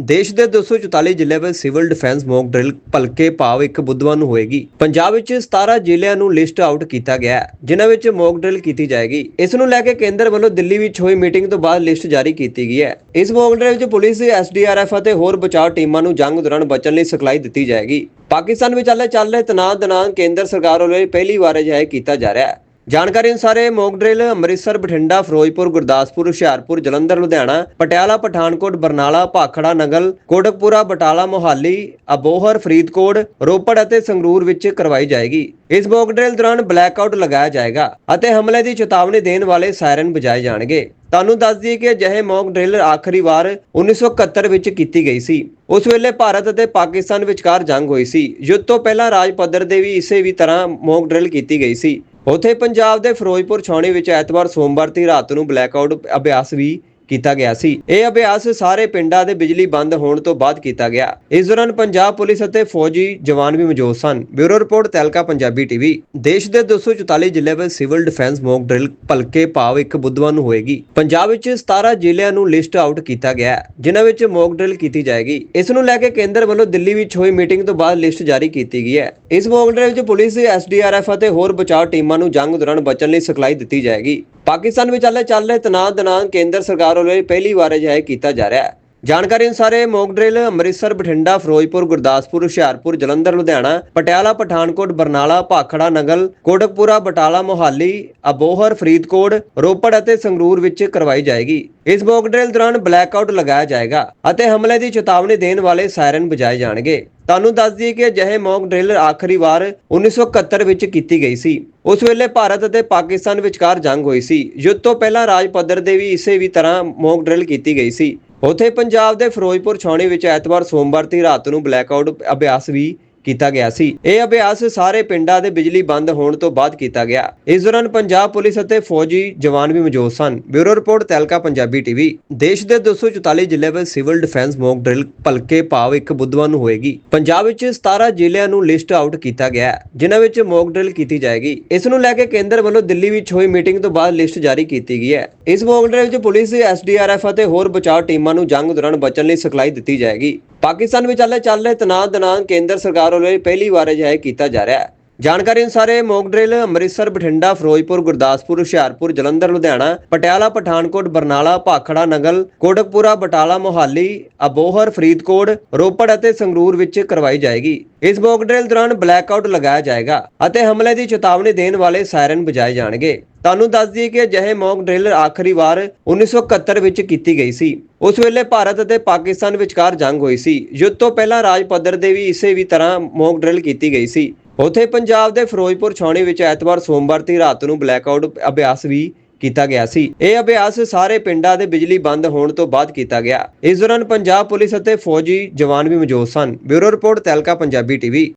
ਦੇਸ਼ ਦੇ 244 ਜ਼ਿਲ੍ਹੇ ਵਿੱਚ ਸਿਵਲ ਡਿਫੈਂਸ ਮੌਕ ਡਰਿਲ ਭਲਕੇ ਭਾਵ ਇੱਕ ਬੁੱਧਵਾਰ ਨੂੰ ਹੋਏਗੀ। ਪੰਜਾਬ ਵਿੱਚ 17 ਜ਼ਿਲ੍ਹਿਆਂ ਨੂੰ ਲਿਸਟ ਆਊਟ ਕੀਤਾ ਗਿਆ ਹੈ, ਜਿਨ੍ਹਾਂ ਵਿੱਚ ਮੌਕ ਡਰਿਲ ਕੀਤੀ ਜਾਏਗੀ। ਇਸ ਨੂੰ ਲੈ ਕੇ ਕੇਂਦਰ ਵੱਲੋਂ ਦਿੱਲੀ ਵਿੱਚ ਹੋਈ ਮੀਟਿੰਗ ਤੋਂ ਬਾਅਦ ਲਿਸਟ ਜਾਰੀ ਕੀਤੀ ਗਈ ਹੈ। ਇਸ ਮੌਕ ਡਰਿਲ ਵਿੱਚ ਪੁਲਿਸ ਐਸਡੀਆਰਐਫ ਅਤੇ ਹੋਰ ਬਚਾਅ ਟੀਮਾਂ ਨੂੰ ਜੰਗ ਦੌਰਾਨ ਬਚਣ ਲਈ ਸਿਖਲਾਈ ਦਿੱਤੀ ਜਾਏਗੀ। ਪਾਕਿਸਤਾਨ ਵਿੱਚ ਚੱਲ ਰਹੇ ਤਣਾਅ ਦੌਰਾਨ ਕੇਂਦਰ ਸਰਕਾਰ ਵੱਲੋਂ ਪਹਿਲੀ ਵਾਰ ਅਜਿਹਾ ਕੀਤਾ ਜਾ ਰਿਹਾ ਹੈ। ਜਾਣਕਾਰੀ ਅਨੁਸਾਰ ਇਹ ਮੌਕ ਡਰਿਲ ਅੰਮ੍ਰਿਤਸਰ, ਬਠਿੰਡਾ, ਫਿਰੋਜ਼ਪੁਰ, ਗੁਰਦਾਸਪੁਰ, ਹੁਸ਼ਿਆਰਪੁਰ, ਜਲੰਧਰ, ਲੁਧਿਆਣਾ, ਪਟਿਆਲਾ, ਪਠਾਨਕੋਟ, ਬਰਨਾਲਾ, ਭਾਖੜਾ ਨਗਲ, ਕੋਟਕਪੂਰਾ, ਬਟਾਲਾ, ਮੋਹਾਲੀ, ਅਬੋਹਰ, ਫਰੀਦਕੋਟ, ਰੋਪੜ ਅਤੇ ਸੰਗਰੂਰ ਵਿੱਚ ਕਰਵਾਈ ਜਾਏਗੀ। ਇਸ ਮੌਕ ਡਰਿਲ ਦੌਰਾਨ ਬਲੈਕਆਊਟ ਲਗਾਇਆ ਜਾਏਗਾ ਅਤੇ ਹਮਲੇ ਦੀ ਚੇਤਾਵਨੀ ਦੇਣ ਵਾਲੇ ਸਾਇਰਨ ਵਜਾਏ ਜਾਣਗੇ। ਤੁਹਾਨੂੰ ਦੱਸ ਦਈਏ ਕਿ ਅਜਿਹੇ ਮੌਕ ਡਰਿਲ ਆਖਰੀ ਵਾਰ 1971 ਵਿੱਚ ਕੀਤੀ ਗਈ ਸੀ। ਉਸ ਵੇਲੇ ਭਾਰਤ ਅਤੇ ਪਾਕਿਸਤਾਨ ਵਿਚਕਾਰ ਜੰਗ ਹੋਈ ਸੀ। ਯੁੱਧ ਤੋਂ ਪਹਿਲਾਂ ਰਾਜ ਪੱਧਰ ਦੇ ਵੀ ਇਸੇ ਵੀ ਤਰ੍ਹਾਂ ਮੌਕ ਡਰਿਲ ਕੀਤੀ ਗਈ ਸੀ। ਉੱਥੇ ਪੰਜਾਬ ਦੇ ਫਿਰੋਜ਼ਪੁਰ ਛਾਉਣੀ ਵਿੱਚ ਐਤਵਾਰ ਸੋਮਵਾਰ ਦੀ ਰਾਤ ਨੂੰ ਬਲੈਕਆਊਟ ਅਭਿਆਸ ਵੀ ਕੀਤਾ ਗਿਆ ਸੀ। ਇਹ ਅਭਿਆਸ ਸਾਰੇ ਪਿੰਡਾਂ ਦੇ ਬਿਜਲੀ ਬੰਦ ਹੋਣ ਤੋਂ ਬਾਅਦ ਕੀਤਾ ਗਿਆ। ਇਸ ਦੌਰਾਨ ਪੰਜਾਬ ਪੁਲਿਸ ਅਤੇ ਫੌਜੀ ਜਵਾਨ ਵੀ ਮੌਜੂਦ ਸਨ। Bureau report, ਤੈਲਕਾ, Punjabi TV. ਦੇਸ਼ ਦੇ 244 ਜ਼ਿਲ੍ਹੇ ਵਿੱਚ ਸਿਵਲ ਡਿਫੈਂਸ ਮੌਕ ਡਰਿਲ ਭਲਕੇ ਭਾਵ ਇੱਕ ਬੁੱਧਵਾਰ ਨੂੰ ਹੋਏਗੀ। ਪੰਜਾਬ ਵਿੱਚ 17 ਜ਼ਿਲ੍ਹਿਆਂ ਨੂੰ ਲਿਸਟ ਆਊਟ ਕੀਤਾ ਗਿਆ ਹੈ, ਜਿਨ੍ਹਾਂ ਵਿੱਚ ਮੌਕ ਡਰਿਲ ਕੀਤੀ ਜਾਏਗੀ। ਇਸ ਨੂੰ ਲੈ ਕੇ ਕੇਂਦਰ ਵੱਲੋਂ ਦਿੱਲੀ ਵਿੱਚ ਹੋਈ ਮੀਟਿੰਗ ਤੋਂ ਬਾਅਦ ਲਿਸਟ ਜਾਰੀ ਕੀਤੀ ਗਈ ਹੈ। ਇਸ ਮੌਕ ਡਰਿਲ ਵਿੱਚ ਪੁਲਿਸ ਐਸਡੀਆਰਐਫ ਅਤੇ ਹੋਰ ਬਚਾਅ ਟੀਮਾਂ ਨੂੰ ਜੰਗ ਦੌਰਾਨ ਬਚਣ ਲਈ ਸਿਖਲਾਈ ਦਿੱਤੀ ਜਾਏਗੀ। ਪਾਕਿਸਤਾਨ ਵਿੱਚ ਚੱਲੇ ਚੱਲ ਰਹੇ ਤਣਾਅ ਦੌਰਾਨ ਕੇਂਦਰ ਸਰਕਾਰ ਵੱਲੋਂ ਪਹਿਲੀ ਵਾਰ ਅਜਿਹਾ ਕੀਤਾ ਜਾ ਰਿਹਾ ਹੈ। ਜਾਣਕਾਰੀ ਅਨੁਸਾਰ ਇਹ ਮੌਕ ਡਰਿਲ ਅੰਮ੍ਰਿਤਸਰ, ਬਠਿੰਡਾ, ਫਿਰੋਜ਼ਪੁਰ, ਗੁਰਦਾਸਪੁਰ, ਹੁਸ਼ਿਆਰਪੁਰ, ਜਲੰਧਰ, ਲੁਧਿਆਣਾ, ਪਟਿਆਲਾ, ਪਠਾਨਕੋਟ, ਬਰਨਾਲਾ, ਭਾਖੜਾ ਨਗਲ, ਕੋਟਕਪੂਰਾ, ਬਟਾਲਾ, ਮੋਹਾਲੀ, ਅਬੋਹਰ, ਫਰੀਦਕੋਟ, ਰੋਪੜ ਅਤੇ ਸੰਗਰੂਰ ਵਿੱਚ ਕਰਵਾਈ ਜਾਏਗੀ। ਇਸ ਮੌਕ ਡਰਿਲ ਦੌਰਾਨ ਬਲੈਕਆਊਟ ਲਗਾਇਆ ਜਾਏਗਾ ਅਤੇ ਹਮਲੇ ਦੀ ਚੇਤਾਵਨੀ ਦੇਣ ਵਾਲੇ ਸਾਇਰਨ ਵਜਾਏ ਜਾਣਗੇ। ਤੁਹਾਨੂੰ ਦੱਸ ਦਈਏ ਕਿ ਅਜਿਹੇ ਮੌਕ ਡਰਿਲ ਆਖਰੀ ਵਾਰ 1971 ਵਿੱਚ ਕੀਤੀ ਗਈ ਸੀ। ਉਸ ਵੇਲੇ ਭਾਰਤ ਅਤੇ ਪਾਕਿਸਤਾਨ ਵਿਚਕਾਰ ਜੰਗ ਹੋਈ ਸੀ। ਯੁੱਧ ਤੋਂ ਪਹਿਲਾਂ ਰਾਜ ਪੱਧਰ ਦੇ ਵੀ ਇਸੇ ਵੀ ਤਰ੍ਹਾਂ ਮੌਕ ਡਰਿਲ ਕੀਤੀ ਗਈ ਸੀ। ਉੱਥੇ ਪੰਜਾਬ ਦੇ ਫਿਰੋਜ਼ਪੁਰ ਛਾਉਣੀ ਵਿੱਚ ਐਤਵਾਰ ਸੋਮਵਾਰ ਦੀ ਰਾਤ ਨੂੰ ਬਲੈਕਆਊਟ ਅਭਿਆਸ ਵੀ ਕੀਤਾ ਗਿਆ ਸੀ। ਇਹ ਅਭਿਆਸ ਸਾਰੇ ਪਿੰਡਾਂ ਦੇ ਬਿਜਲੀ ਬੰਦ ਹੋਣ ਤੋਂ ਬਾਅਦ ਕੀਤਾ ਗਿਆ। ਇਸ ਦੌਰਾਨ ਪੰਜਾਬ ਪੁਲਿਸ ਅਤੇ ਫੌਜੀ ਜਵਾਨ ਵੀ ਮੌਜੂਦ ਸਨ। Bureau report, ਤੈਲਕਾ, Punjabi TV. ਦੇਸ਼ ਦੇ 244 ਜ਼ਿਲ੍ਹੇ ਵਿੱਚ ਸਿਵਲ ਡਿਫੈਂਸ ਮੌਕ ਡਰਿਲ ਭਲਕੇ ਭਾਵ ਇੱਕ ਬੁੱਧਵਾਰ ਨੂੰ ਹੋਏਗੀ। ਪੰਜਾਬ ਵਿੱਚ 17 ਜ਼ਿਲ੍ਹਿਆਂ ਨੂੰ ਲਿਸਟ ਆਊਟ ਕੀਤਾ ਗਿਆ ਹੈ, ਜਿਨ੍ਹਾਂ ਵਿੱਚ ਮੌਕ ਡਰਿਲ ਕੀਤੀ ਜਾਏਗੀ। ਇਸ ਨੂੰ ਲੈ ਕੇ ਕੇਂਦਰ ਵੱਲੋਂ ਦਿੱਲੀ ਵਿੱਚ ਹੋਈ ਮੀਟਿੰਗ ਤੋਂ ਬਾਅਦ ਲਿਸਟ ਜਾਰੀ ਕੀਤੀ ਗਈ ਹੈ। ਇਸ ਮੌਕ ਡਰਿਲ ਵਿੱਚ ਪੁਲਿਸ ਐਸਡੀਆਰਐਫ ਅਤੇ ਹੋਰ ਬਚਾਅ ਟੀਮਾਂ ਨੂੰ ਜੰਗ ਦੌਰਾਨ ਬਚਣ ਲਈ ਸਿਖਲਾਈ ਦਿੱਤੀ ਜਾਏਗੀ। ਪਾਕਿਸਤਾਨ ਵਿੱਚ ਚੱਲੇ ਚੱਲ ਰਹੇ ਤਣਾਅ ਦੌਰਾਨ ਕੇਂਦਰ ਸਰਕਾਰ ਸਰਕਾਰ ਵੱਲੋਂ ਇਹ ਪਹਿਲੀ ਵਾਰ ਅਜਿਹਾ ਕੀਤਾ ਜਾ ਰਿਹਾ ਹੈ। ਜਾਣਕਾਰੀ ਅਨੁਸਾਰ ਇਹ ਮੌਕ ਡਰਿਲ ਅੰਮ੍ਰਿਤਸਰ, ਬਠਿੰਡਾ, ਫਿਰੋਜ਼ਪੁਰ, ਗੁਰਦਾਸਪੁਰ, ਹੁਸ਼ਿਆਰਪੁਰ, ਜਲੰਧਰ, ਲੁਧਿਆਣਾ, ਪਟਿਆਲਾ, ਪਠਾਨਕੋਟ, ਬਰਨਾਲਾ, ਭਾਖੜਾ, ਨਗਲ, ਕੋਟਕਪੂਰਾ, ਬਟਾਲਾ, ਮੋਹਾਲੀ, ਅਬੋਹਰ, ਫਰੀਦਕੋਟ, ਰੋਪੜ ਅਤੇ ਸੰਗਰੂਰ ਵਿੱਚ ਕਰਵਾਈ ਜਾਏਗੀ। ਇਸ ਮੌਕ ਡਰਿਲ ਦੌਰਾਨ ਬਲੈਕਆਊਟ ਲਗਾਇਆ ਜਾਏਗਾ ਅਤੇ ਹਮਲੇ ਦੀ ਚੇਤਾਵਨੀ ਦੇਣ ਵਾਲੇ ਸਾਇਰਨ ਵਜਾਏ ਜਾਣਗੇ। ਤੁਹਾਨੂੰ ਦੱਸ ਦਈਏ ਕਿ ਅਜਿਹੇ ਮੌਕ ਡਰਿਲ ਆਖਰੀ ਵਾਰ 1971 ਵਿੱਚ ਕੀਤੀ ਗਈ ਸੀ। ਉਸ ਵੇਲੇ ਭਾਰਤ ਅਤੇ ਪਾਕਿਸਤਾਨ ਵਿਚਕਾਰ ਜੰਗ ਹੋਈ ਸੀ। ਯੁੱਧ ਤੋਂ ਪਹਿਲਾਂ ਰਾਜ ਪੱਧਰ ਦੇ ਵੀ ਇਸੇ ਵੀ ਤਰ੍ਹਾਂ ਮੌਕ ਡਰਿਲ ਕੀਤੀ ਗਈ ਸੀ। ਉੱਥੇ ਪੰਜਾਬ ਦੇ ਫਿਰੋਜ਼ਪੁਰ ਛਾਉਣੀ ਵਿੱਚ ਐਤਵਾਰ ਸੋਮਵਾਰ ਦੀ ਰਾਤ ਨੂੰ ਬਲੈਕਆਊਟ ਅਭਿਆਸ ਵੀ ਕੀਤਾ ਗਿਆ ਸੀ। ਇਹ ਅਭਿਆਸ ਸਾਰੇ ਪਿੰਡਾਂ ਦੇ ਬਿਜਲੀ ਬੰਦ ਹੋਣ ਤੋਂ ਬਾਅਦ ਕੀਤਾ ਗਿਆ। ਇਸ ਦੌਰਾਨ ਪੰਜਾਬ ਪੁਲਿਸ ਅਤੇ ਫੌਜੀ ਜਵਾਨ ਵੀ ਮੌਜੂਦ ਸਨ। Bureau report ਤੈਲਕਾ, Punjabi TV.